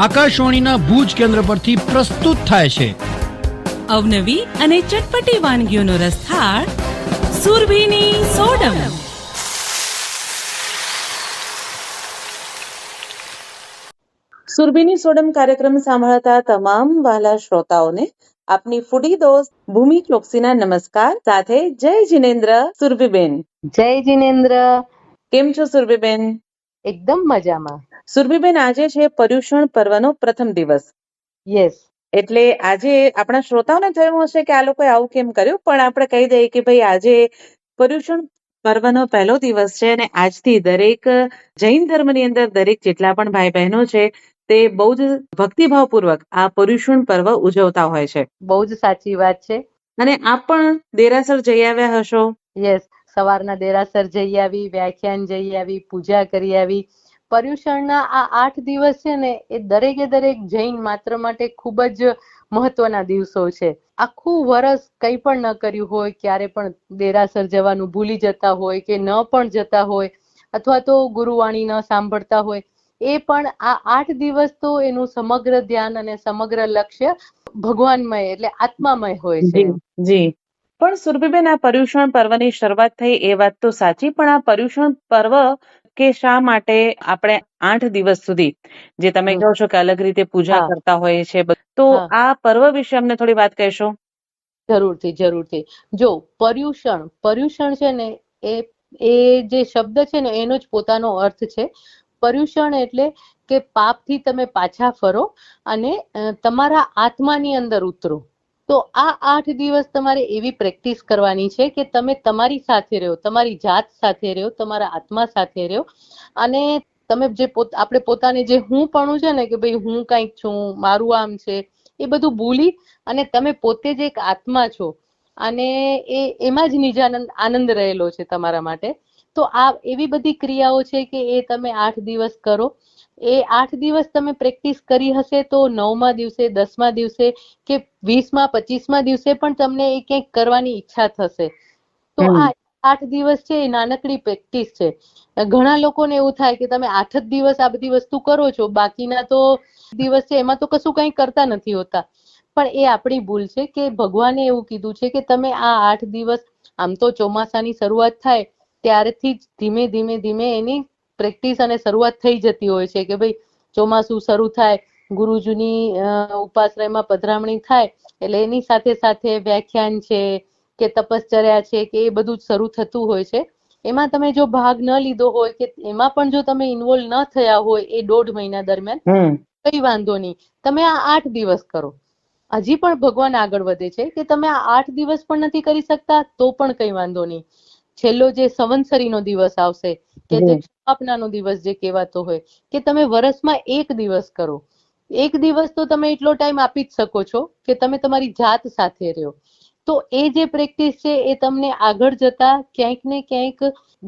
આકાશવાણીના ભુજ કેન્દ્ર પરથી પ્રસ્તુત થાય છે. અવનવી અને ચટપટી વાનગીઓનો રસથાળ સુરભીની સોડમ. સુરભીની સોડમ કાર્યક્રમ સાંભળતા તમામ વાલા શ્રોતાઓને આપની ફૂડી દોસ્ત ભૂમિ ચોકસીના નમસ્કાર. સાથે જય જિનેન્દ્ર સુરભીબેન. જય જીનેન્દ્ર. કેમ છો સુરભીબેન? એકદમ મજામાં. સુરભીબેન આજે છે પર્યુષણ પર્વનો પ્રથમ દિવસ. યસ એટલે આજે આપણા શ્રોતાઓને થયું હશે કે આ લોકોએ આવું કેમ કર્યું? પણ આપણે કહી દઈએ કે ભાઈ આજે પર્યુષણ પર્વનો પહેલો દિવસ છે અને આજથી દરેક જૈન ધર્મની અંદર દરેક જેટલા પણ ભાઈ બહેનો છે તે બહુ જ ભક્તિભાવપૂર્વક આ પર્યુષણ પર્વ ઉજવતા હોય છે. બહુ જ સાચી વાત છે. અને આપ પણ દેરાસર જઈ આવ્યા હશો? યસ સવારના દેરાસર જઈ આવી, વ્યાખ્યાન જઈ આવી, પૂજા કરી આવી. પર્યુષણના આ આઠ દિવસ છે ને, એ દરેકે દરેક જૈન માત્ર માટે ખૂબ જ મહત્વના દિવસો છે. આખું વરસ કંઈ પણ ન કર્યું હોય, ક્યારે પણ દેરાસર જવાનું ભૂલી જતા હોય કે ન પણ જતા હોય, અથવા તો ગુરુવાણી ન સાંભળતા હોય, એ પણ આ આઠ દિવસ તો એનું સમગ્ર ધ્યાન અને સમગ્ર લક્ષ્ય ભગવાનમય એટલે આત્મામય હોય છે. જી પણ સુરભીબેન આ પર્યુષણ પર્વની શરૂઆત થઈ એ વાત તો સાચી પણ આ પર્યુષણ પર્વ કે શા માટે આપણે આઠ દિવસ સુધી જે તમે કહો છો કે અલગ રીતે પૂજા કરતા હોઈએ છે તો આ પર્વ વિશે અમને થોડી વાત કહેશો? જરૂરથી જરૂરથી. જો પર્યુષણ પર્યુષણ છે ને એ એ જે શબ્દ છે ને એનો જ પોતાનો અર્થ છે. પર્યુષણ એટલે કે પાપથી તમે પાછા ફરો અને તમારા આત્માની અંદર ઉતરો. તો આ આઠ દિવસ તમારે એવી પ્રેક્ટિસ કરવાની છે કે તમે તમારી સાથે રહો તમારી જાત સાથે રહો તમારા આત્મા સાથે રહો અને તમે જે પોત, આપણે પોતાને જે હું પણ છે ને કે ભાઈ હું કંઈક છું, મારું આમ છે, એ બધું ભૂલી અને તમે પોતે જ એક આત્મા છો. અને એ, એમાં જ નિજાનંદ આનંદ રહેલો છે તમારા માટે. તો આ એવી બધી ક્રિયાઓ છે કે એ તમે આઠ દિવસ કરો. એ આઠ દિવસ તમે પ્રેક્ટિસ કરી હશે તો નવમા દિવસે દસમા દિવસે કે વીસમા પચીસમા દિવસે પણ તમને એ કંઈક કરવાની ઈચ્છા થશે. તો આ આઠ દિવસ છે એ નાનકડી પ્રેક્ટિસ છે. ઘણા લોકોને એવું થાય કે તમે આઠ જ દિવસ આ બધી વસ્તુ કરો છો બાકીના તો દિવસ છે એમાં તો કશું કંઈ કરતા નથી હોતા. પણ એ આપણી ભૂલ છે કે ભગવાને એવું કીધું છે કે તમે આ આઠ દિવસ આમ તો ચોમાસાની શરૂઆત થાય ત્યારથી જ ધીમે ધીમે ધીમે એની પ્રેક્ટિસ અને શરૂઆત થઈ જતી હોય છે કે ભાઈ ચોમાસું શરૂ થાય ગુરુજીની ઉપાશ્રયમાં પધરામણી થાય એટલે એની સાથે સાથે વ્યાખ્યાન છે કે તપશ્ચર્યા છે કે એ બધું જ શરૂ થતું હોય છે. એમાં તમે જો ભાગ ન લીધો હોય કે એમાં પણ જો તમે ઇન્વોલ્વ ન થયા હોય એ દોઢ મહિના દરમિયાન કઈ વાંધો નહીં. તમે આ આઠ દિવસ કરો. હજી પણ ભગવાન આગળ વધે છે કે તમે આ આઠ દિવસ પણ નથી કરી શકતા તો પણ કઈ વાંધો નહીં. છેલ્લો જે સંવત્સરીનો દિવસ આવશે કે જે સ્થાપનાનો દિવસ જે કહેવાતો હોય કે તમે વર્ષમાં એક દિવસ કરો. એક દિવસ તો તમે એટલો ટાઈમ આપી જ શકો છો કે તમે તમારી જાત સાથે રહ્યો. તો એ જે પ્રેક્ટિસ છે એ તમને આગળ જતા ક્યાંક ને ક્યાંક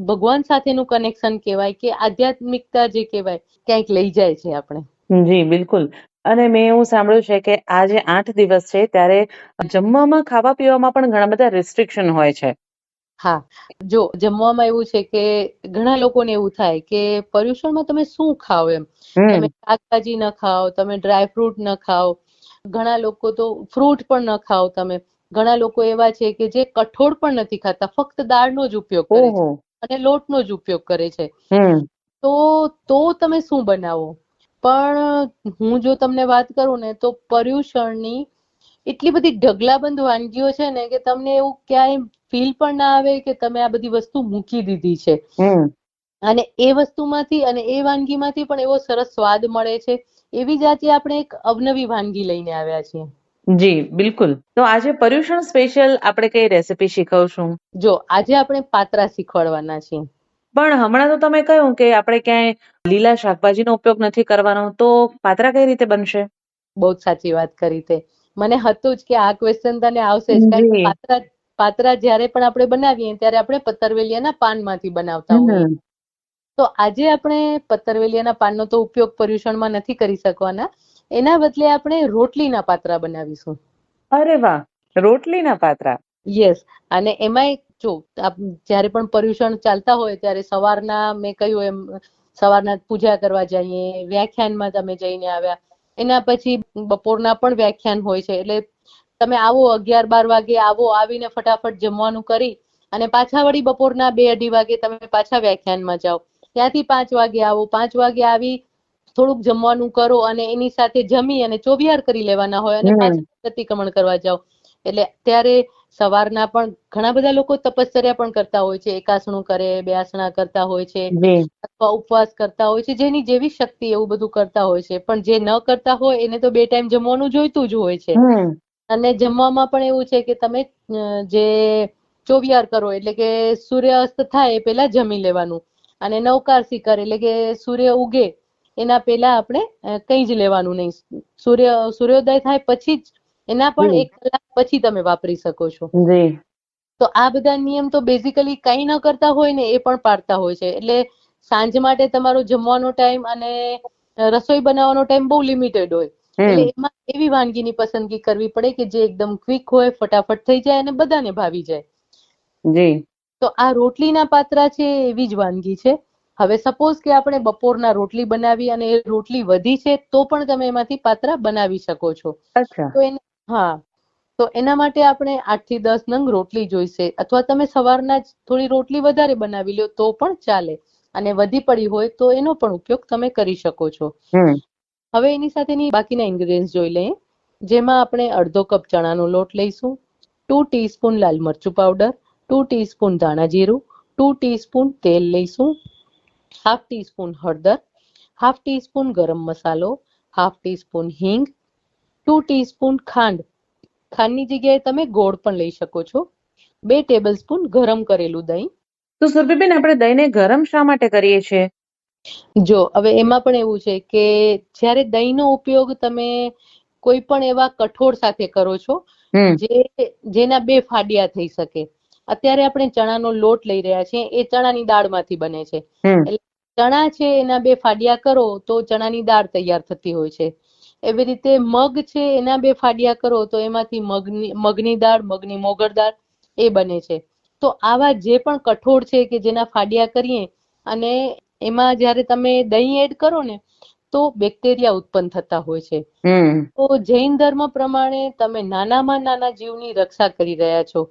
ભગવાન સાથેનું કનેક્શન કહેવાય કે આધ્યાત્મિકતા જે કહેવાય ક્યાંક લઈ જાય છે આપણે. જી બિલકુલ. અને મેં એવું સાંભળ્યું છે કે આ જે આઠ દિવસ છે ત્યારે જમવામાં ખાવા પીવામાં પણ ઘણા બધા રિસ્ટ્રિક્શન હોય છે. હા. જો જમવામાં એવું છે કે ઘણા લોકોને એવું થાય કે પર્યુષણમાં તમે શું ખાઓ એમ? તમે શાકભાજી ન ખાઓ તમે ડ્રાય ફ્રૂટ ન ખાઓ ઘણા લોકો તો ફ્રૂટ પણ ન ખાઓ તમે. ઘણા લોકો એવા છે કે જે કઠોળ પણ નથી ખાતા ફક્ત દાળનો જ ઉપયોગ કરે છે અને લોટનો જ ઉપયોગ કરે છે. તો તો તમે શું બનાવો? પણ હું જો તમને વાત કરું ને તો પર્યુષણની એટલી બધી ઢગલાબંધ વાનગીઓ છે ને કે તમને એવું ક્યાંય ફીલ પણ ના આવે કે તમે આ બધી વસ્તુ મૂકી દીધી છે. અને એ વસ્તુમાંથી અને એ વાનગીમાંથી પણ એવો સરસ સ્વાદ મળે છે. એવી જ આજે આપણે એક અવનવી વાનગી લઈને આવ્યા છીએ. જી બિલકુલ. તો આજે પર્યુષણ સ્પેશિયલ આપણે કઈ રેસીપી શીખવશું? જો આજે આપણે પાત્રા શીખવાડવાના છીએ. પણ હમણાં તો તમે કહ્યું કે આપણે ક્યાંય લીલા શાકભાજીનો ઉપયોગ નથી કરવાનો તો પાત્રા કઈ રીતે બનશે? બહુ સાચી વાત કરી તે. મને હતું જ કે આ ક્વેશ્ચન તને આવશે. કારણ કે. પાત્રા પાત્રા જ્યારે પણ આપણે બનાવીએ ત્યારે આપણે પતરવેલિયાના પાનમાંથી બનાવતા હોઈએ. તો આજે આપણે પતરવેલિયાના પાનનો તો ઉપયોગ પર્યુષણમાં નથી કરી શકવાના. એના બદલે આપણે રોટલીના પાત્રા બનાવીશું. અરે વાહ! રોટલીના પાત્રા? યસ અને એમાંય જો જ્યારે પણ પર્યુષણ ચાલતા હોય ત્યારે સવારના મેં કહ્યું એમ સવારના પૂજા કરવા જઈએ વ્યાખ્યાનમાં તમે જઈને આવ્યા. એના પછી બપોરના પણ વ્યાખ્યાન હોય છે. એટલે તમે આવો અગિયાર બાર વાગે આવો આવીને ફટાફટ જમવાનું કરી અને પાછા વળી બપોરના બે અઢી વાગે તમે પાછા વ્યાખ્યાનમાં જાઓ. ત્યાંથી પાંચ વાગે આવો પાંચ વાગે આવી થોડુંક જમવાનું કરો અને એની સાથે જમી અને ચોવિહાર કરી લેવાના હોય અને. પાછા પ્રતિક્રમણ કરવા જાઓ. એટલે ત્યારે સવારના પણ ઘણા બધા લોકો તપશ્ચર્યા પણ કરતા હોય છે એકાસણું કરે બેઆસણા કરતા હોય છે અથવા ઉપવાસ કરતા હોય છે જેની જેવી શક્તિ એવું બધું કરતા હોય છે. પણ જે ન કરતા હોય એને તો બે ટાઈમ જમવાનું જોઈતું જ હોય છે. અને જમવામાં પણ એવું છે કે તમે જે ચોવિયાર કરો એટલે કે સૂર્ય અસ્ત થાય એ પહેલા જમી લેવાનું. અને નવકારસી કરે એટલે કે સૂર્ય ઉગે એના પહેલા આપણે કંઈ જ લેવાનું નહીં. સૂર્ય સૂર્યોદય થાય પછી જ એના પણ એક કલાક પછી તમે વાપરી શકો છો. જી. તો આ બધા નિયમ તો બેઝિકલી કંઈ ન કરતા હોય ને એ પણ પાડતા હોય છે. એટલે સાંજ માટે તમારો જમવાનો ટાઈમ અને રસોઈ બનાવવાનો ટાઈમ બહુ લિમિટેડ હોય. એટલે એમાં એવી વાનગીની પસંદગી કરવી પડે કે જે એકદમ ક્વિક હોય ફટાફટ થઈ જાય અને બધાને ભાવી જાય. જી. તો આ રોટલીના પાત્રા છે એવી જ વાનગી છે. હવે સપોઝ કે આપણે બપોરના રોટલી બનાવી અને એ રોટલી વધી છે તો પણ તમે એમાંથી પાત્રા બનાવી શકો છો. તો એને હા. તો એના માટે આપણે આઠથી દસ નંગ રોટલી જોઈશે. અથવા તમે સવારના જ થોડી રોટલી વધારે બનાવી લો તો પણ ચાલે. અને વધી પડી હોય તો એનો પણ ઉપયોગ તમે કરી શકો છો. હવે એની સાથેની બાકીના ઇન્ગ્રેડિયન્ટ જોઈ લઈએ. જેમાં આપણે અડધો કપ ચણાનો લોટ લઈશું. ટુ ટીસ્પૂન લાલ મરચું પાવડર ટુ ટીસ્પૂન ધાણા જીરું ટુ ટીસ્પૂન તેલ લઈશું. હાફ ટીસ્પૂન હળદર હાફ ટીસ્પૂન ગરમ મસાલો હાફ ટીસ્પૂન હિંગ ટુ ટીસ્પૂન ખાંડ. ખાંડની જગ્યાએ તમે ગોળ પણ લઈ શકો છો. બે ટેબલ સ્પૂન ગરમ કરેલું દહીં. તો સુરભીબેન આપણે દહીંને ગરમ શા માટે કરીએ છીએ? જો હવે એમાં પણ એવું છે કે જ્યારે દહીંનો ઉપયોગ તમે કોઈ પણ એવા કઠોળ સાથે કરો છો જે જેના બે ફાડિયા થઈ શકે. અત્યારે આપણે ચણાનો લોટ લઈ રહ્યા છીએ એ ચણાની દાળમાંથી બને છે. એટલે ચણા છે એના બે ફાડિયા કરો તો ચણાની દાળ તૈયાર થતી હોય છે. એવી રીતે મગ છે એના બે ફાડિયા કરો તો એમાંથી મગની મગની દાળ મગની મોગર દાળ એ બને છે. તો આવા જે પણ કઠોળ છે કે જેના ફાડિયા કરીએ અને એમાં જ્યારે તમે દહીં એડ કરો ને તો બેક્ટેરિયા ઉત્પન્ન થતા હોય છે. તો જૈન ધર્મ પ્રમાણે તમે નાનામાં નાના જીવની રક્ષા કરી રહ્યા છો.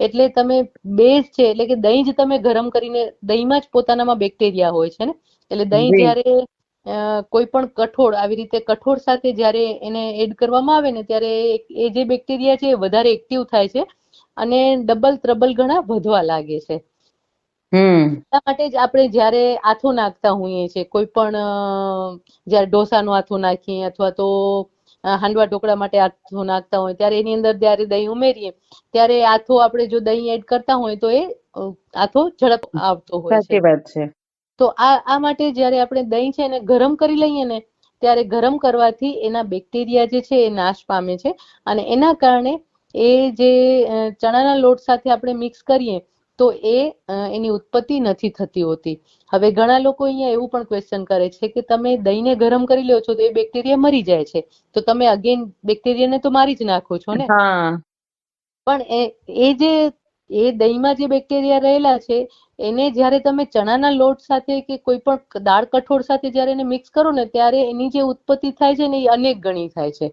એટલે તમે બેઝ છે એટલે કે દહીં જ તમે ગરમ કરીને દહીંમાં જ પોતાનામાં બેક્ટેરિયા હોય છે ને? એટલે દહીં જ્યારે કોઈ પણ કઠોળ આવી રીતે કઠોળ સાથે જ્યારે એને એડ કરવામાં આવે ને ત્યારે એ- જે બેક્ટેરિયા છે એ વધારે એક્ટિવ થાય છે અને ડબલ ત્રબલ ગણા વધવા લાગે છે. એટલા માટે જ આપણે જ્યારે આથો નાખતા હોઈએ છીએ કોઈ પણ જ્યારે ઢોસાનું આથો નાખીએ અથવા તો હાંડવા ઢોકળા માટે આથો નાખતા હોય ત્યારે એની અંદર જ્યારે દહીં ઉમેરીએ ત્યારે આથો આપણે જો દહીં એડ કરતા હોય તો એ આથો ઝડપ આવતો હોય છે. સાચી વાત છે. તો આ આ માટે જ્યારે આપણે દહીં છે એને ગરમ કરી લઈએ ને ત્યારે ગરમ કરવાથી એના બેક્ટેરિયા જે છે એ નાશ પામે છે. અને એના કારણે એ જે ચણાના લોટ સાથે આપણે મિક્સ કરીએ તો એ એની ઉત્પત્તિ નથી થતી હોતી. હવે ઘણા લોકો અહીંયા એવું પણ ક્વેશ્ચન કરે છે કે તમે દહીંને ગરમ કરી લો છો તો એ બેક્ટેરિયા મરી જાય છે. તો તમે અગેન બેક્ટેરિયાને તો મારી જ નાખો છો ને? પણ એ એ જે એ દહીંમાં જે બેક્ટેરિયા રહેલા છે એને જ્યારે તમે ચણાના લોટ સાથે કે કોઈ પણ દાળ કઠોળ સાથે જ્યારે એને મિક્સ કરો ને ત્યારે એની જે ઉત્પત્તિ થાય છે ને એ અનેક ગણી થાય છે.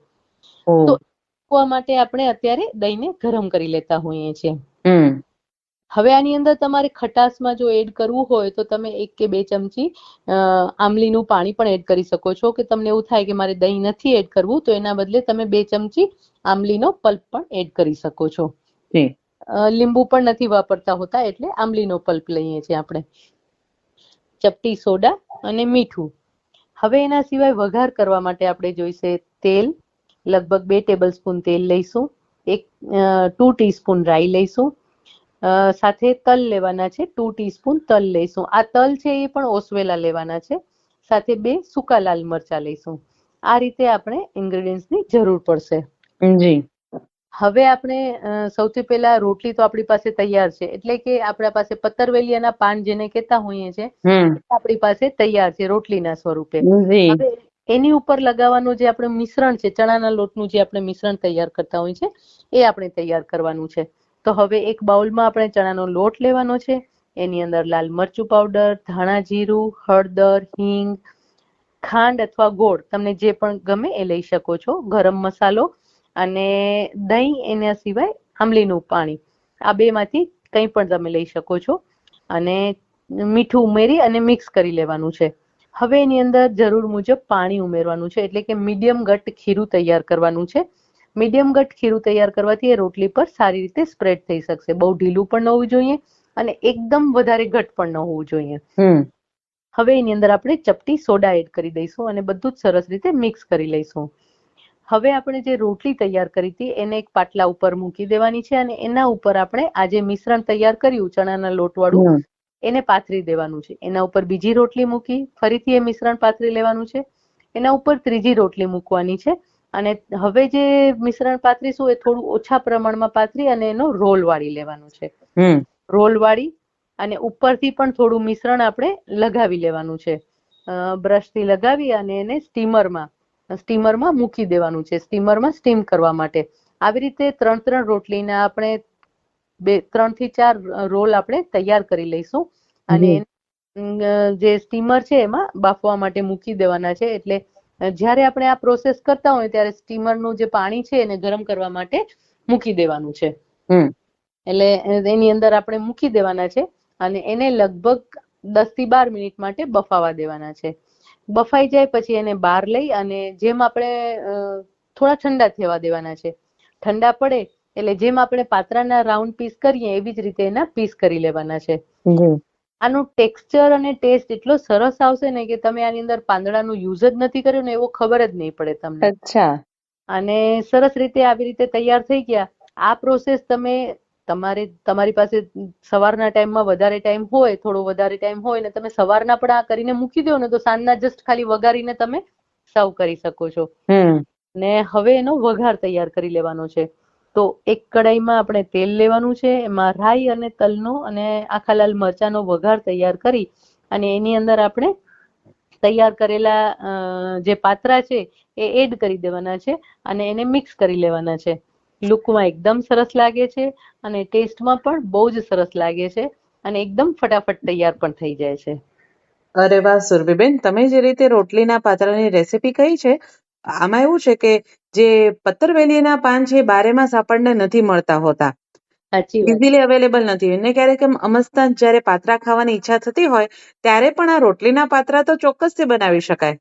તો- માટે આપણે અત્યારે દહીંને ગરમ કરી લેતા હોઈએ છીએ. હવે આની અંદર તમારે ખટાશમાં જો એડ કરવું હોય તો તમે એક કે બે ચમચી આમલીનું પાણી પણ એડ કરી શકો છો. કે તમને એવું થાય કે મારે દહીં નથી એડ કરવું તો એના બદલે તમે બે ચમચી આમલીનો પલ્પ પણ એડ કરી શકો છો. લીંબુ પણ નથી વાપરતા હોતા, એટલે આંબલીનો પલ્પ લઈએ છીએ આપણે. ચપટી સોડા અને મીઠું. હવે એના સિવાય વઘાર કરવા માટે આપણે જોઈશે તેલ. લગભગ બે ટેબલ સ્પૂન તેલ લઈશું. એક ટુ ટીસ્પૂન રાઈ લઈશું. સાથે તલ લેવાના છે, ટુ ટીસ્પૂન તલ લઈશું. આ તલ છે એ પણ ઓસવેલા લેવાના છે. સાથે બે સૂકા લાલ મરચા લઈશું. આ રીતે આપણે ઇન્ગ્રેડિયન્ટ્સની જરૂર પડશે. જી. હવે આપણે સૌથી પહેલા રોટલી તો આપણી પાસે તૈયાર છે. એટલે કે આપણા પાસે પતરવેલિયાના પાન જેને કહેતા હોઈએ છે આપણી પાસે તૈયાર છે રોટલીના સ્વરૂપે. હવે એની ઉપર લગાવવાનું જે આપણે મિશ્રણ છે ચણાના લોટનું જે આપણે મિશ્રણ તૈયાર કરતા હોય છે એ આપણે તૈયાર કરવાનું છે. તો હવે એક બાઉલમાં આપણે ચણાનો લોટ લેવાનો છે. એની અંદર લાલ મરચું પાવડર ધાણા જીરું હળદર હિંગ ખાંડ અથવા ગોળ તમને જે પણ ગમે એ લઈ શકો છો. ગરમ મસાલો અને દહીં એના સિવાય આંબલીનું પાણી. આ બેમાંથી કંઈ પણ તમે લઈ શકો છો. અને મીઠું ઉમેરી અને મિક્સ કરી લેવાનું છે. હવે એની અંદર જરૂર મુજબ પાણી ઉમેરવાનું છે. એટલે કે મીડિયમ ઘટ ખીરું તૈયાર કરવાનું છે. મીડિયમ ઘટ ખીરું તૈયાર કરવાથી એ રોટલી પર સારી રીતે સ્પ્રેડ થઈ શકશે. બહુ ઢીલું પણ ન હોવું જોઈએ અને એકદમ વધારે ઘટ પણ ન હોવું જોઈએ. હમ. હવે એની અંદર આપણે ચપટી સોડા એડ કરી દઈશું અને બધું જ સરસ રીતે મિક્સ કરી લઈશું. હવે આપણે જે રોટલી તૈયાર કરી હતી એને એક પાટલા ઉપર મૂકી દેવાની છે અને એના ઉપર આપણે આ જે મિશ્રણ તૈયાર કર્યું ચણાના લોટવાળું. એને પાથરી દેવાનું છે. એના ઉપર બીજી રોટલી મૂકી ફરીથી એ મિશ્રણ પાથરી લેવાનું છે. એના ઉપર ત્રીજી રોટલી મૂકવાની છે અને હવે જે મિશ્રણ પાથરીશું એ થોડું ઓછા પ્રમાણમાં પાથરી અને એનો રોલ વાળી લેવાનું છે. રોલ વાળી અને ઉપરથી પણ થોડું મિશ્રણ આપણે લગાવી લેવાનું છે. બ્રશથી લગાવી અને એને સ્ટીમરમાં સ્ટીમરમાં મૂકી દેવાનું છે સ્ટીમરમાં સ્ટીમ કરવા માટે. આવી રીતે ત્રણ ત્રણ રોટલીના આપણે બે ત્રણથી ચાર રોલ આપણે તૈયાર કરી લઈશું. અને જે સ્ટીમર છે એમાં બાફવા માટે મૂકી દેવાના છે. એટલે જ્યારે આપણે આ પ્રોસેસ કરતા હોય ત્યારે સ્ટીમરનું જે પાણી છે એને ગરમ કરવા માટે મૂકી દેવાનું છે. એટલે એની અંદર આપણે મૂકી દેવાના છે અને એને લગભગ દસથી બાર મિનિટ માટે બફાવા દેવાના છે. બફાઈ જાય પછી એને બહાર લઈ અને જેમ આપણે થોડા ઠંડા થવા દેવાના છે. ઠંડા પડે એટલે જેમ આપણે પાત્રાના રાઉન્ડ પીસ કરીએ એવી જ રીતે એના પીસ કરી લેવાના છે. આનું ટેક્સચર અને ટેસ્ટ એટલો સરસ આવશે ને કે તમે આની અંદર પાંદડાનું યુઝ જ નથી કર્યું ને એવો ખબર જ નહીં પડે તમને. અચ્છા. અને સરસ રીતે આવી રીતે તૈયાર થઈ ગયા. આ પ્રોસેસ તમે તમારે તમારી પાસે સવારના ટાઈમમાં વધારે ટાઈમ હોય થોડો વધારે ટાઈમ હોય ને તમે સવારના પણ આ કરીને મૂકી દો ને તો સાંજના જસ્ટ ખાલી વઘારીને તમે સર્વ કરી શકો છો. ને હવે એનો વઘાર તૈયાર કરી લેવાનો છે. તો એક કડાઈમાં આપણે તેલ લેવાનું છે એમાં રાઈ અને તલનો અને આખા લાલ મરચાંનો વઘાર તૈયાર કરી અને એની અંદર આપણે તૈયાર કરેલા અ, જે પાત્રા છે એ એડ કરી દેવાના છે અને એને મિક્સ કરી લેવાના છે. લુકમાં એકદમ સરસ લાગે છે અને ટેસ્ટમાં પણ બહુ જ સરસ લાગે છે અને એકદમ ફટાફટ તૈયાર પણ થઈ જાય છે. અરે વાહ સુરભીબેન તમે જે રીતે રોટલીના પાતરાની રેસીપી કહી છે આમાં એવું છે કે જે પત્તરવેલીના પાન છે એ બારે માસ આપણને નથી મળતા હોતા. ઇઝીલી અવેલેબલ નથી. એને ક્યારેક એમ અમસ્તા જ્યારે પાત્રા ખાવાની ઈચ્છા થતી હોય ત્યારે પણ આ રોટલીના પાત્રા તો ચોક્કસથી બનાવી શકાય.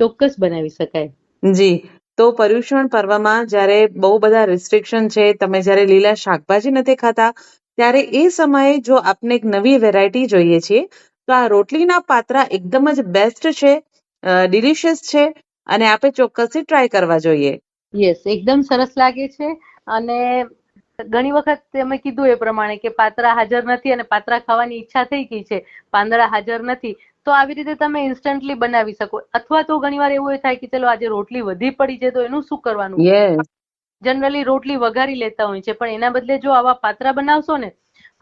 ચોક્કસ બનાવી શકાય. જી. તો પર્યુષણ પર્વમાં જ્યારે બહુ બધા રિસ્ટ્રિક્શન છે, તમે જ્યારે લીલા શાકભાજી નથી ખાતા, ત્યારે એ સમયે જો આપને એક નવી વેરાયટી જોઈએ છીએ તો આ રોટલીના પાત્રા એકદમ જ બેસ્ટ છે ડિલિશિયસ છે, અને આપે ચોક્કસથી ટ્રાય કરવા જોઈએ. યસ એકદમ સરસ લાગે છે, અને ઘણી વખત તમે કીધું એ પ્રમાણે કે પાત્રા હાજર નથી અને પાત્રા ખાવાની ઈચ્છા થઈ ગઈ છે, પાંદડા હાજર નથી તો આવી રીતે તમે ઇન્સ્ટન્ટલી બનાવી શકો. અથવા તો ઘણીવાર એવું થાય કે ચલો આજે રોટલી વધી પડી છે તો એનું શું કરવાનું? જનરલી રોટલી વઘારી લેતા હોય છે પણ એના બદલે જો આવા પાત્રા બનાવશો ને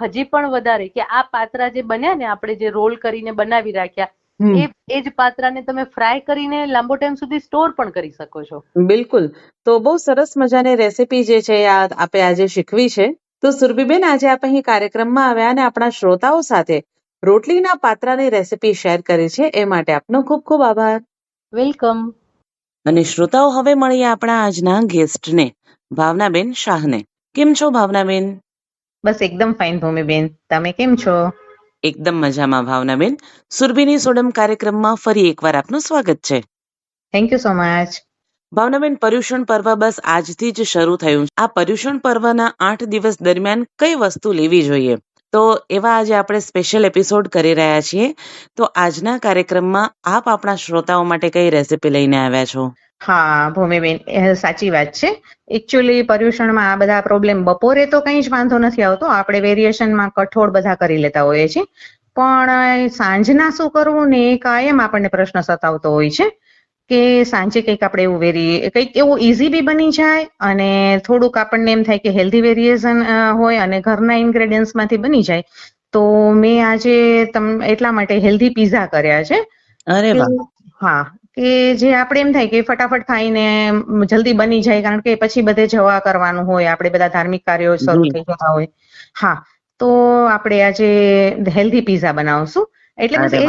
હજી પણ વધારે કે આ પાત્રા જે બન્યા ને આપણે જે રોલ કરીને બનાવી રાખ્યા એ એ જ પાત્રાને તમે ફ્રાય કરીને લાંબો ટાઈમ સુધી સ્ટોર પણ કરી શકો છો. બિલકુલ. તો બહુ સરસ મજાની રેસીપી જે છે આ આપે આજે શીખવી છે. તો સુરભીબેન આજે આપ અહીં કાર્યક્રમમાં આવ્યા અને આપણા શ્રોતાઓ સાથે રોટલીના પાત્રાની રેસીપી શેર કરી છે એ માટે આપનો ખૂબ ખૂબ આભાર. વેલકમ. અને શ્રોતાઓ હવે મળીએ આપણા આજના ગેસ્ટને ભાવનાબેન શાહને. કેમ છો ભાવનાબેન? બસ એકદમ ફાઇન ભૂમિબેન. તમે કેમ છો? એકદમ મજામાં ભાવનાબેન. સુરભીની સોડમ કાર્યક્રમમાં ફરી એકવાર આપનું સ્વાગત છે. થેન્ક યુ સો મચ ભાવનાબેન પર્યુષણ પર્વ બસ આજથી જ શરૂ થયું છે. આ પર્યુષણ પર્વના આઠ દિવસ દરમિયાન કઈ વસ્તુ લેવી જોઈએ? તો એવા આજે આપણે સ્પેશિયલ એપિસોડ કરી રહ્યા છીએ. તો આજના કાર્યક્રમમાં આપ આપણા શ્રોતાઓ માટે કઈ રેસીપી લઈને આવ્યા છો? હા, ભૂમિબેન સાચી વાત છે. એકચ્યુઅલી પર્યુષણમાં આ બધા પ્રોબ્લેમ બપોરે તો કંઈ જ વાંધો નથી આવતો. આપણે વેરિએશનમાં કઠોળ બધા કરી લેતા હોઈએ છીએ. પણ સાંજના શું કરવું ને એ કાયમ આપણને પ્રશ્ન સતાવતો હોય છે. કે સાંજે કંઈક આપણે એવું વેરી કંઈક એવું ઇઝી બી બની જાય અને થોડુંક આપણને એમ થાય કે હેલ્ધી વેરિએશન હોય અને ઘરના ઇન્ગ્રેડિયન્ટ્સમાંથી બની જાય. તો મેં આજે તમ એટલા માટે હેલ્ધી પીઝા કર્યા છે. અરે હા કે જે આપણે એમ થાય કે ફટાફટ ખાઈને જલ્દી બની જાય કારણ કે પછી બધે જવા કરવાનું હોય આપણે બધા ધાર્મિક કાર્યો શરૂ થઈ જતા હોય. હા તો આપણે આજે હેલ્ધી પીઝા બનાવશું. એટલે બસ એ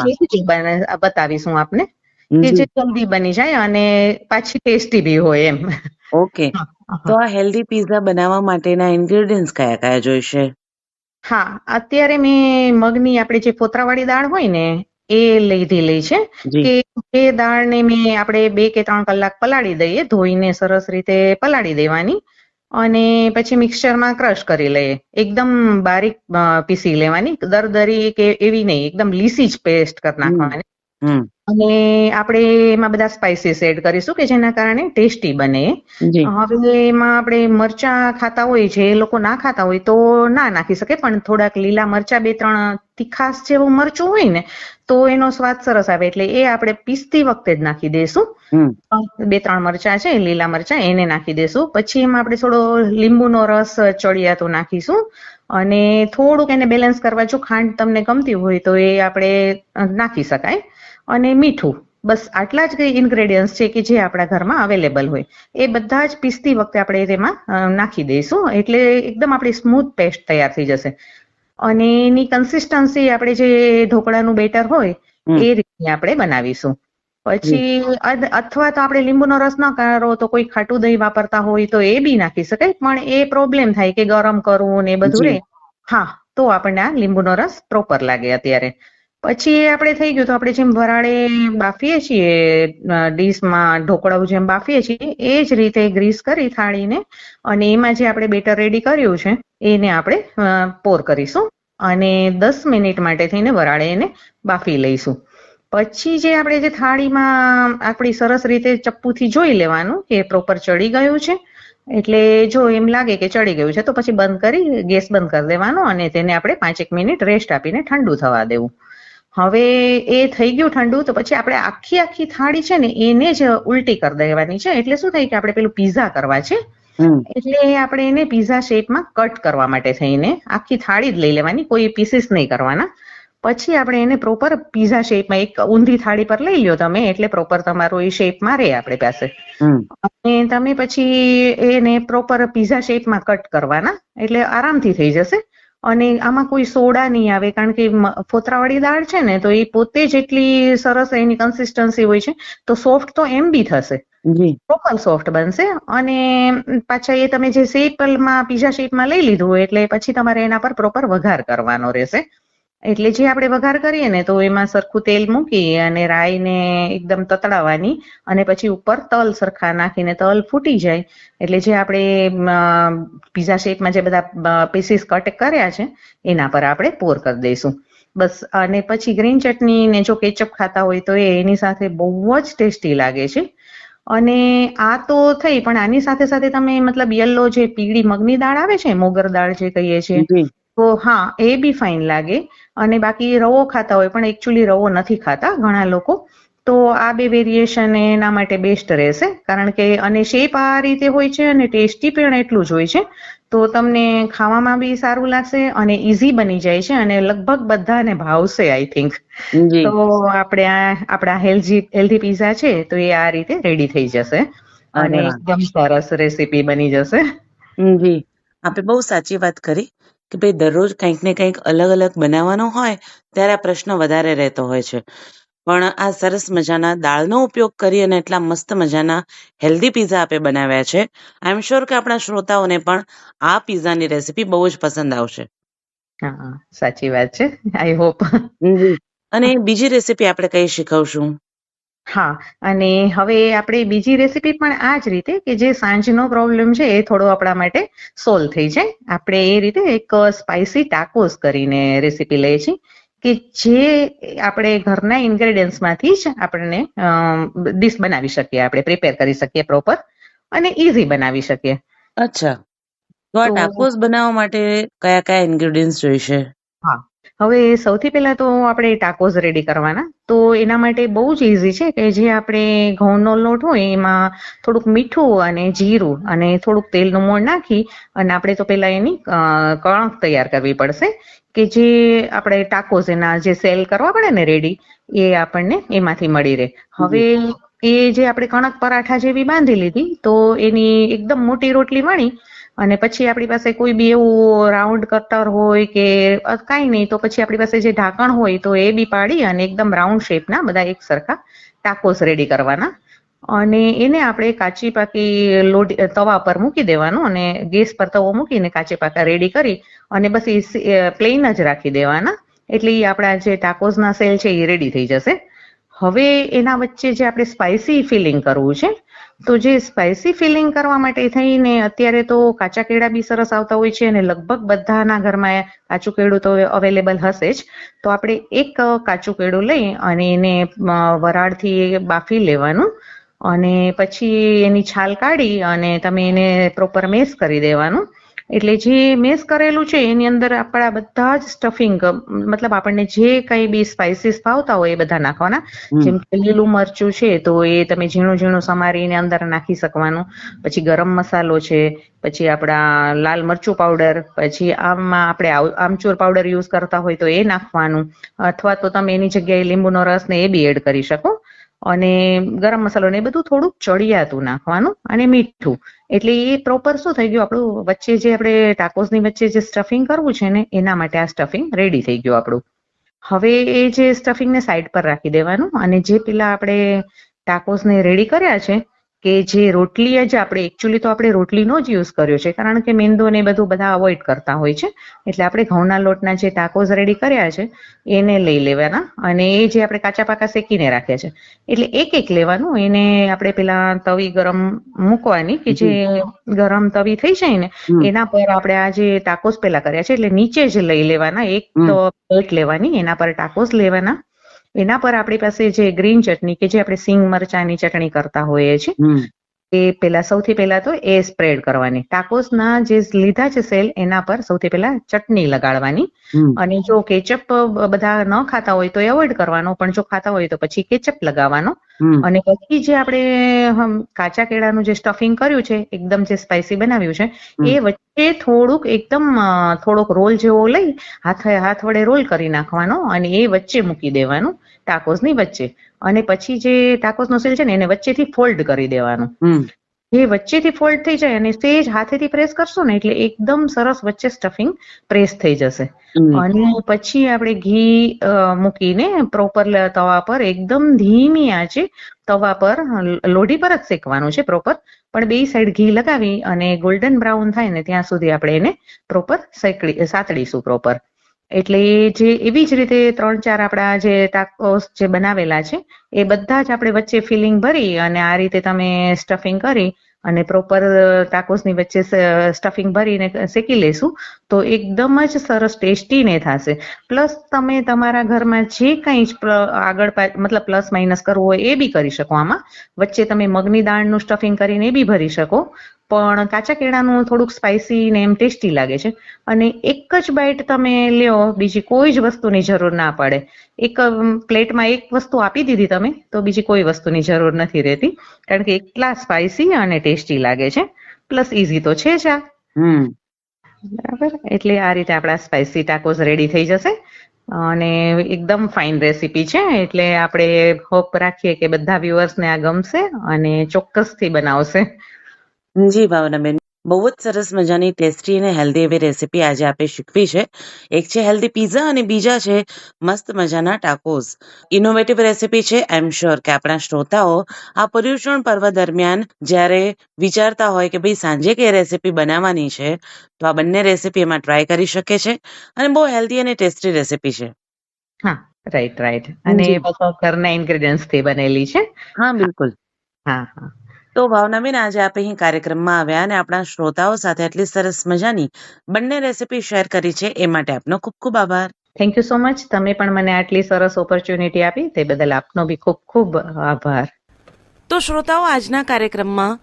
બતાવીશું આપને. કે જે જલ્દી બની જાય અને પાછી ટેસ્ટી બી હોય એમ. ઓકે. તો આ હેલ્ધી પીઝા બનાવવા માટેના ઇન્ગ્રેડિયન્ટ્સ કયા કયા જોઈશે? હા અત્યારે મેં મગની આપણે જે ફોતરાવાળી દાળ હોય ને એ લીધેલી છે. કે એ દાળને મેં આપણે બે કે ત્રણ કલાક પલાળી દઈએ ધોઈને સરસ રીતે પલાળી દેવાની. અને પછી મિક્સચરમાં ક્રશ કરી લઈએ. એકદમ બારીક પીસી લેવાની. દરદરી કે એવી નહીં એકદમ લીસી જ પેસ્ટ કરી નાખવાની. અને આપણે એમાં બધા સ્પાઇસીસ એડ કરીશું કે જેના કારણે ટેસ્ટી બને. હવે એમાં આપણે મરચા ખાતા હોય જે લોકો ના ખાતા હોય તો ના નાખી શકે પણ થોડાક લીલા મરચા બે ત્રણ તીખાસ જેવું મરચું હોય ને તો એનો સ્વાદ સરસ આવે. એટલે એ આપણે પીસતી વખતે જ નાખી દઈશું બે ત્રણ મરચા છે લીલા મરચા એને નાખી દેશું. પછી એમાં આપણે થોડો લીંબુનો રસ ચડિયાતો નાખીશું. અને થોડુંક એને બેલેન્સ કરવા જો ખાંડ તમને ગમતી હોય તો એ આપણે નાખી શકાય. અને મીઠું. બસ આટલા જ કઈ ઇન્ગ્રેડિયન્ટ્સ છે કે જે આપણા ઘરમાં અવેલેબલ હોય. એ બધા જ પીસતી વખતે આપણે તેમાં નાખી દઈશું. એટલે એકદમ આપણી સ્મૂથ પેસ્ટ તૈયાર થઈ જશે. અને એની કન્સિસ્ટન્સી આપણે જે ઢોકળાનું બેટર હોય એ રીતની આપણે બનાવીશું. પછી અથવા તો આપણે લીંબુનો રસ ન કરો તો કોઈ ખાટું દહીં વાપરતા હોય તો એ બી નાખી શકાય. પણ એ પ્રોબ્લેમ થાય કે ગરમ કરવું ને એ બધું રે. હા તો આપણને આ લીંબુનો રસ પ્રોપર લાગે અત્યારે. પછી આપણે થઈ ગયું તો આપણે જેમ વરાળે બાફીએ છીએ ડીશમાં ઢોકળાઓ જેમ બાફીએ છીએ, એ જ રીતે ગ્રીસ કરી થાળીને અને એમાં જે આપણે બેટર રેડી કર્યું છે, એને આપણે પોર કરીશું અને દસ મિનિટ માટે થઈને વરાળે એને બાફી લઈશું. પછી જે આપણે જે થાળીમાં આપણી સરસ રીતે ચપ્પુથી જોઈ લેવાનું કે પ્રોપર ચડી ગયું છે. એટલે જો એમ લાગે કે ચડી ગયું છે, તો પછી બંધ કરી, ગેસ બંધ કરી દેવાનો અને તેને આપણે પાંચેક મિનિટ રેસ્ટ આપીને ઠંડુ થવા દેવું. હવે એ થઈ ગયું ઠંડુ તો પછી આપણે આખી આખી થાળી છે ને એને જ ઉલટી કરી દેવાની છે. એટલે શું થાય કે આપણે પેલું પીઝા કરવા છે. એટલે આપણે એને પીઝા શેપમાં કટ કરવા માટે થઈને આખી થાળી જ લઈ લેવાની કોઈ પીસીસ નહીં કરવાના. પછી આપણે એને પ્રોપર પીઝા શેપમાં એક ઊંધી થાળી પર લઈ લ્યો તમે એટલે પ્રોપર તમારો એ શેપમાં રહે આપણી પાસે. અને તમે પછી એને પ્રોપર પીઝા શેપમાં કટ કરવાના એટલે આરામથી થઈ જશે. અને આમાં કોઈ સોડા નહીં આવે કારણ કે ફોતરાવાળી દાળ છે ને તો એ પોતે જેટલી સરસ એની કન્સિસ્ટન્સી હોય છે તો સોફ્ટ તો એમ બી થશે. પ્રોપર સોફ્ટ બનશે. અને પાછા એ તમે જે શેપમાં પીઝા શેપમાં લઈ લીધું હોય એટલે પછી તમારે એના પર પ્રોપર વઘાર કરવાનો રહેશે. એટલે જે આપણે વઘાર કરીએ ને તો એમાં સરખું તેલ મૂકી અને રાઈને એકદમ તતડાવવાની અને પછી ઉપર તલ સરખા નાખીને તલ ફૂટી જાય. એટલે જે આપણે પીઝા શેપમાં જે બધા પીસીસ કટ કર્યા છે એના પર આપણે પોર કરી દઈશું. બસ અને પછી ગ્રીન ચટણી ને જો કેચઅપ ખાતા હોય તો એ એની સાથે બહુ જ ટેસ્ટી લાગે છે. અને આ તો થઈ પણ આની સાથે સાથે તમે મતલબ યલો જે પીળી મગની દાળ આવે છે મોગર દાળ જે કહીએ છીએ તો હા એ બી ફાઇન લાગે. અને બાકી રવો ખાતા હોય પણ એકચ્યુઅલી રવો નથી ખાતા ઘણા લોકો. તો આ બે વેરિએશન એના માટે બેસ્ટ રહેશે. કારણ કે અને શેપ આ રીતે હોય છે અને ટેસ્ટી પણ એટલું જ હોય છે. તો તમને ખાવામાં બી સારું લાગશે અને ઇઝી બની જાય છે અને લગભગ બધાને ભાવશે આઈ થિંક તો આપણે આ આપણા હેલ્ધી હેલ્ધી પીઝા છે તો એ આ રીતે રેડી થઈ જશે. અને એકદમ સરસ રેસીપી બની જશે. જી. આપે બહુ સાચી વાત કરી. કે ભાઈ દરરોજ કંઈક ને કંઈક અલગ અલગ બનાવવાનો હોય ત્યારે આ પ્રશ્ન વધારે રહેતો હોય છે. પણ આ સરસ મજાના દાળનો ઉપયોગ કરી અને એટલા મસ્ત મજાના હેલ્ધી પીઝા આપે બનાવ્યા છે. આઈ એમ શ્યોર કે આપણા શ્રોતાઓને પણ આ પીઝાની રેસીપી બહુ જ પસંદ આવશે. હા સાચી વાત છે. આઈ હોપ અને બીજી રેસીપી આપણે કઈ શીખવશું? હા અને હવે આપણે બીજી રેસીપી પણ આ જ રીતે કે જે સાંજનો પ્રોબ્લેમ છે એ થોડો આપણા માટે સોલ્વ થઈ જાય. આપણે એ રીતે એક સ્પાઇસી ટાકોસ કરીને રેસીપી લઈએ છીએ કે જે આપણે ઘરના ઇન્ગ્રેડિયન્ટ્સમાંથી જ આપણને ડીશ બનાવી શકીએ આપણે પ્રિપેર કરી શકીએ પ્રોપર અને ઇઝી બનાવી શકીએ. અચ્છા. તો આ ટાકોસ બનાવવા માટે કયા કયા ઇન્ગ્રેડિયન્ટ્સ જોઈશે હવે સૌથી પહેલા તો આપણે ટાકોઝ રેડી કરવાના. તો એના માટે બહુ જ ઇઝી છે કે જે આપણે ઘઉંનો લોટ હોય એમાં થોડુંક મીઠું અને જીરું અને થોડુંક તેલનું મોણ નાખી અને આપણે તો પહેલા એની કણક તૈયાર કરવી પડશે કે જે આપણે ટાકોઝ એના જે સેલ કરવા પડે ને રેડી એ આપણને એમાંથી મળી રહે. હવે એ જે આપણે કણક પરાઠા જેવી બાંધી લીધી તો એની એકદમ મોટી રોટલી વણી અને પછી આપણી પાસે કોઈ બી એવું રાઉન્ડ કટર હોય કે કાંઈ નહીં, તો પછી આપણી પાસે જે ઢાંકણ હોય તો એ બી પાડી અને એકદમ રાઉન્ડ શેપના બધા એક સરખા ટાકોસ રેડી કરવાના. અને એને આપણે કાચી પાકી લોટ તવા પર મૂકી દેવાનું અને ગેસ પર તવો મૂકીને કાચી પાકા રેડી કરી અને બસ એ પ્લેન જ રાખી દેવાના. એટલે એ આપણા જે ટાકોસના સેલ છે એ રેડી થઈ જશે. હવે એના વચ્ચે જે આપણે સ્પાઇસી ફિલિંગ કરવું છે તો જે સ્પાઇસી ફિલિંગ કરવા માટે થઈને અત્યારે તો કાચા કેળા બી સરસ આવતા હોય છે અને લગભગ બધાના ઘરમાં કાચું કેળું તો અવેલેબલ હશે જ. તો આપણે એક કાચું કેળું લઈ અને એને વરાળથી બાફી લેવાનું અને પછી એની છાલ કાઢી અને તમે એને પ્રોપર મેસ કરી દેવાનું. એટલે જે મેસ કરેલું છે એની અંદર આપણા બધા જ સ્ટફિંગ મતલબ આપણને જે કઈ બી સ્પાઇસીસ ભાવતા હોય એ બધા નાખવાના. જેમ કે લીલું મરચું છે તો એ તમે ઝીણું ઝીણું સમારીને અંદર નાખી શકવાનું. પછી ગરમ મસાલો છે પછી આપણા લાલ મરચું પાવડર પછી આમાં આપણે આમચૂર પાવડર યુઝ કરતા હોય તો એ નાખવાનું. અથવા તો તમે એની જગ્યાએ લીંબુનો રસ ને એ બી એડ કરી શકો. અને ગરમ મસાલો ને બધું થોડુંક ચડિયાતું નાખવાનું અને મીઠું. એટલે એ પ્રોપર શું થઈ ગયું? આપણું વચ્ચે જે આપણે ટાકોસની વચ્ચે જે સ્ટફિંગ કરવું છે ને, એના માટે આ સ્ટફિંગ રેડી થઈ ગયું આપણું. હવે એ જે સ્ટફિંગને સાઈડ પર રાખી દેવાનું અને જે પેલા આપણે ટાકોસને રેડી કર્યા છે કે જે રોટલી જ આપણે એકચ્યુઅલી તો આપણે રોટલીનો જ યુઝ કર્યો છે કારણ કે મેંદો ને બધું બધા અવોઇડ કરતા હોય છે. એટલે આપણે ઘઉંના લોટના જે ટાકોસ રેડી કર્યા છે એને લઈ લેવાના અને એ જે આપણે કાચા પાકા શેકીને રાખ્યા છે. એટલે એક એક લેવાનું એને આપણે પેલા તવી ગરમ મૂકવાની કે જે ગરમ તવી થઈ જાય ને એના પર આપણે આ જે ટાકોસ પેલા કર્યા છે એટલે નીચે જ લઈ લેવાના એક તો પ્લેટ લેવાની એના પર ટાકોસ લેવાના એના પર આપણી પાસે જે ગ્રીન ચટણી કે જે આપણે સિંગ મરચાની ચટણી કરતા હોઈએ છીએ એ પેલા સૌથી પહેલા તો એ સ્પ્રેડ કરવાની. ટાકોસના જે લીધા છે સેલ એના પર સૌથી પહેલા ચટણી લગાડવાની. અને જો કેચઅપ બધા ન ખાતા હોય તો એવોઇડ કરવાનો પણ જો ખાતા હોય તો પછી કેચઅપ લગાવવાનો. અને પછી જે આપણે કાચા કેળાનું જે સ્ટફિંગ કર્યું છે એકદમ જે સ્પાઇસી બનાવ્યું છે એ વચ્ચે થોડુંક એકદમ થોડોક રોલ જેવો લઈ હાથ હાથ વડે રોલ કરી નાખવાનો અને એ વચ્ચે મૂકી દેવાનું ટાકોસની વચ્ચે. અને પછી જે ટાકોસનો સેલ છે ને એને વચ્ચેથી ફોલ્ડ કરી દેવાનું. જે વચ્ચેથી ફોલ્ડ થઈ જાય અને સેજ હાથેથી પ્રેસ કરશો ને એટલે એકદમ સરસ વચ્ચે સ્ટફિંગ પ્રેસ થઈ જશે. અને પછી આપણે ઘી મૂકીને પ્રોપર તવા પર એકદમ ધીમી આંચે તવા પર લોઢી પર જ શેકવાનું છે પ્રોપર પણ બે સાઈડ ઘી લગાવી અને ગોલ્ડન બ્રાઉન થાય ને ત્યાં સુધી આપણે એને પ્રોપર સેકડી સાતડીશું પ્રોપર એટલે જે એવી જ રીતે ત્રણ ચાર આપણા જે ટાકોસ જે બનાવેલા છે, એ બધા જ આપણે વચ્ચે ફિલિંગ ભરી અને આ રીતે તમે સ્ટફિંગ કરી અને પ્રોપર ટાકોસની વચ્ચે સ્ટફિંગ ભરીને શેકી લેશું, તો એકદમ જ સરસ ટેસ્ટી ને થશે. પ્લસ તમે તમારા ઘરમાં જે કંઈ જ આગળ મતલબ પ્લસ માઇનસ કરવું હોય એ બી કરી શકો આમાં. વચ્ચે તમે મગની દાળનું સ્ટફિંગ કરીને એ બી ભરી શકો. પણ કાચા કેળાનું થોડુંક સ્પાઇસી ને એમ ટેસ્ટી લાગે છે. અને એક જ બાઇટ તમે લ્યો બીજી કોઈ જ વસ્તુની જરૂર ના પડે. એક પ્લેટમાં એક વસ્તુ આપી દીધી તમે તો બીજી કોઈ વસ્તુની જરૂર નથી રહેતી. કારણ કે એટલા સ્પાઇસી અને ટેસ્ટી લાગે છે. પ્લસ ઇઝી તો છે જ આ. બરાબર? એટલે આ રીતે આપણા સ્પાઇસી ટાકોસ રેડી થઈ જશે. અને એકદમ ફાઇન રેસીપી છે. એટલે આપણે હોપ રાખીએ કે બધા વ્યુઅર્સને આ ગમશે અને ચોક્કસથી બનાવશે. જી ભાવનાબેન બહુ જ સરસ મજાની ટેસ્ટી અને હેલ્ધી એવી રેસીપી આજે આપે શીખવી છે એક છે હેલ્ધી પીઝા અને બીજા છે મસ્ત મજાના ટાકોઝ ઇનોવેટિવ રેસીપી છે આઈ એમ શ્યોર કે આપણા શ્રોતાઓ આ પર્યુષણ પર્વ દરમિયાન જ્યારે વિચારતા હોય કે ભાઈ સાંજે કઈ રેસીપી બનાવવાની છે તો આ બંને રેસીપી એમાં ટ્રાય કરી શકે છે અને બહુ હેલ્ધી અને ટેસ્ટી રેસીપી છે હા રાઈટ રાઈટ અને. પાછો ઘરના ઇન્ગ્રેડિયન્ટ્સથી બનેલી છે હા બિલકુલ હા હા તો ભાવનાબેન આજે આપ અહીં કાર્યક્રમમાં આવ્યા અને આપણા શ્રોતાઓ સાથે આટલી સરસ મજાની બંને રેસીપી શેર કરી છે. એ માટે આપનો ખૂબ ખૂબ આભાર. થેન્ક યુ સો મચ તમે પણ મને આટલી સરસ ઓપોર્ચ્યુનિટી આપી. તે બદલ આપનો બી ખૂબ ખૂબ આભાર. તો શ્રોતાઓ આજના કાર્યક્રમમાં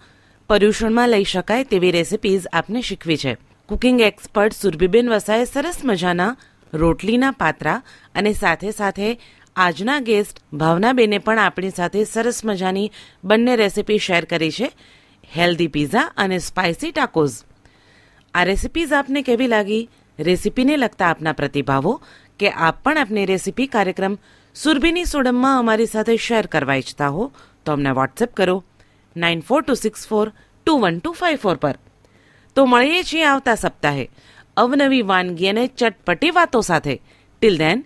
પર્યુષણમાં લઈ શકાય તેવી રેસિપીઝ આપને શીખવી છે. કુકિંગ એક્સપર્ટ સુરભીબેન વસાએ સરસ મજાના રોટલીના પાત્રા અને સાથે સાથે આજના ગેસ્ટ ભાવનાબેને પણ આપણી સાથે સરસ મજાની બંને રેસિપી શેર કરી છે. હેલ્ધી પીઝા અને સ્પાઇસી ટાકોઝ. આ રેસિપીઝ આપને કેવી લાગી? રેસીપીને લગતા આપના પ્રતિભાવો કે આપ પણ આપની રેસીપી કાર્યક્રમ સુરભીની સોડમમાં અમારી સાથે શેર કરવા ઈચ્છતા હો, તો અમને વોટ્સએપ કરો nine four two six four two one two five four પર. તો મળીએ છીએ આવતા સપ્તાહે અવનવી વાનગી અને ચટપટી વાતો સાથે. Till then